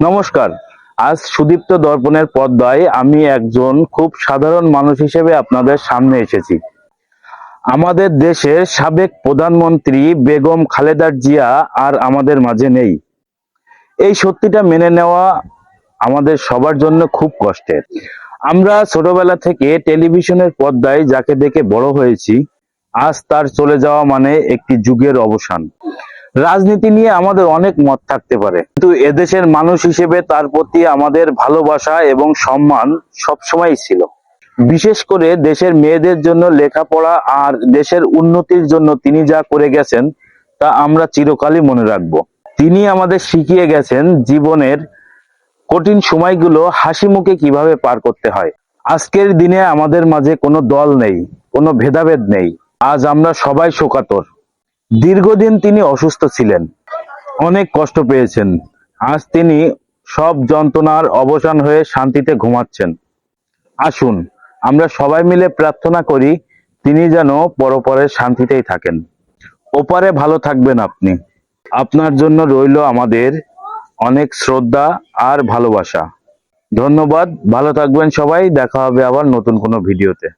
নমস্কার। আজ সুদীপ্ত দর্পণের পর্দায় আমি একজন খুব সাধারণ মানুষ হিসেবে আপনাদের সামনে এসেছি। আমাদের দেশের সাবেক প্রধানমন্ত্রী বেগম খালেদার জিয়া আর আমাদের মাঝে নেই। এই সত্যিটা মেনে নেওয়া আমাদের সবার জন্য খুব কষ্টের। আমরা ছোটবেলা থেকে টেলিভিশনের পর্দায় যাকে দেখে বড় হয়েছি, আজ তার চলে যাওয়া মানে একটি যুগের অবসান। রাজনীতি নিয়ে আমাদের অনেক মত থাকতে পারে। কিন্তু এদেশের মানুষ হিসেবে তার প্রতি আমাদের ভালোবাসা এবং সম্মান সবসময় ছিল। বিশেষ করে দেশের মেয়েদের জন্য লেখাপড়া আর দেশের উন্নতির জন্য তিনি যা করে গেছেন, তা আমরা চিরকালই মনে রাখব। তিনি আমাদের শিখিয়ে গেছেন জীবনের কঠিন সময়গুলো হাসি মুখে কীভাবে পার করতে হয়। আজকের দিনে আমাদের মাঝে কোনো দল নেই, কোনো ভেদাভেদ নেই। আজ আমরা সবাই শোকাতর। দীর্ঘদিন তিনি অসুস্থ ছিলেন। অনেক কষ্ট পেয়েছেন। আজ তিনি সব যন্ত্রণার অবসান হয়ে শান্তিতে ঘুমাচ্ছেন। আসুন, আমরা সবাই মিলে প্রার্থনা করি তিনি যেন পরপরে শান্তিতেই থাকেন। ওপারে ভালো থাকবেন আপনি। আপনার জন্য রইল আমাদের অনেক শ্রদ্ধা আর ভালোবাসা। ধন্যবাদ। ভালো থাকবেন সবাই। দেখা হবে আবার নতুন কোনো ভিডিওতে।